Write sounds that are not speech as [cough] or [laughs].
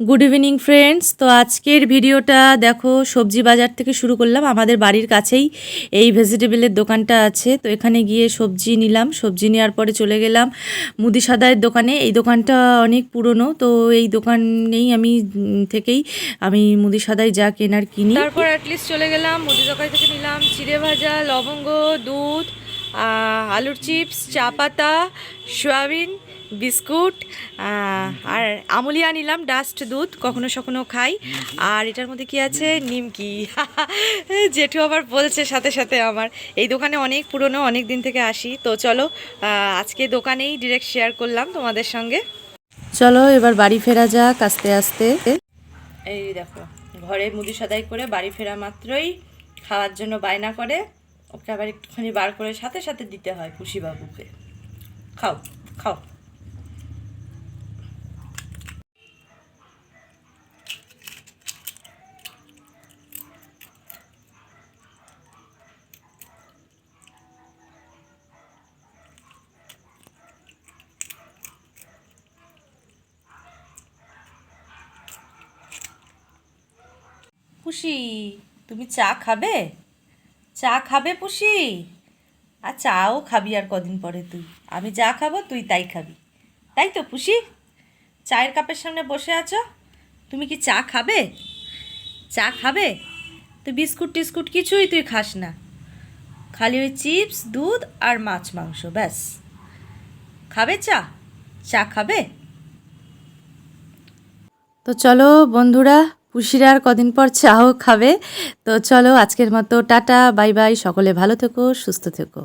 Good evening friends তো আজকের ভিডিওটা দেখো, সবজি বাজার থেকে শুরু করলাম। আমাদের বাড়ির কাছেই এই ভেজিটেবলের দোকানটা আছে। তো এখানে গিয়ে সবজি নিলাম। সবজি নেওয়ার পরে চলে গেলাম মুদি সাদায়ের দোকানে। এই দোকানটা অনেক পুরনো, তো এই দোকানেই আমি থেকেই আমি মুদি সাদায় যা কেনার কিনি। তারপর অ্যাটলিস্ট চলে গেলাম, মুদি দোকান থেকে নিলাম চিড়ে ভাজা, লবঙ্গ, দুধ আলুর চিপস চা পাতা, সয়াবিন, বিস্কুট আমুলিয়া নিলাম ডাস্ট দুধ কখনো সখনো খাই। আর এটার মধ্যে কি আছে? নিমকি। [laughs] জেঠু আবার বলছে সাথে সাথে আমার এই দোকানে অনেক পুরনো অনেক দিন থেকে আসি। তো চলো আজকে দোকানেই ডিরেক্ট শেয়ার করলাম তোমাদের সঙ্গে। চলো এবার বাড়ি ফেরা যাক আস্তে আস্তে। এই দেখো ঘরে মুদি সদাই করে বাড়ি ফেরা মাত্রই খাওয়ার জন্য বায়না করে। ওকে আবার একটুখানি বার করে সাথে সাথে দিতে হয় খুশি বাবুকে খাও খাও। পুষি, তুমি চা খাবে? চা খাবে পুষি? আর চাও খাবি আর কদিন পরে তুই। আমি যা খাব তুই তাই খাবি। তাই তো পুষি? চায়ের কাপের সামনে বসে আছো? তুমি কি চা খাবে? চা খাবে? তুই বিস্কুট টিস্কুট কিছুই তুই খাস না। খালি ওই চিপস, দুধ আর মাছ মাংস, ব্যাস। খাবে চা? চা খাবে? তো চলো বন্ধুরা পুষিরা আর কদিন পর চাও খাবে। তো চলো আজকের মতো টাটা, বাই বাই, সকলে ভালো থেকো, সুস্থ থেকো।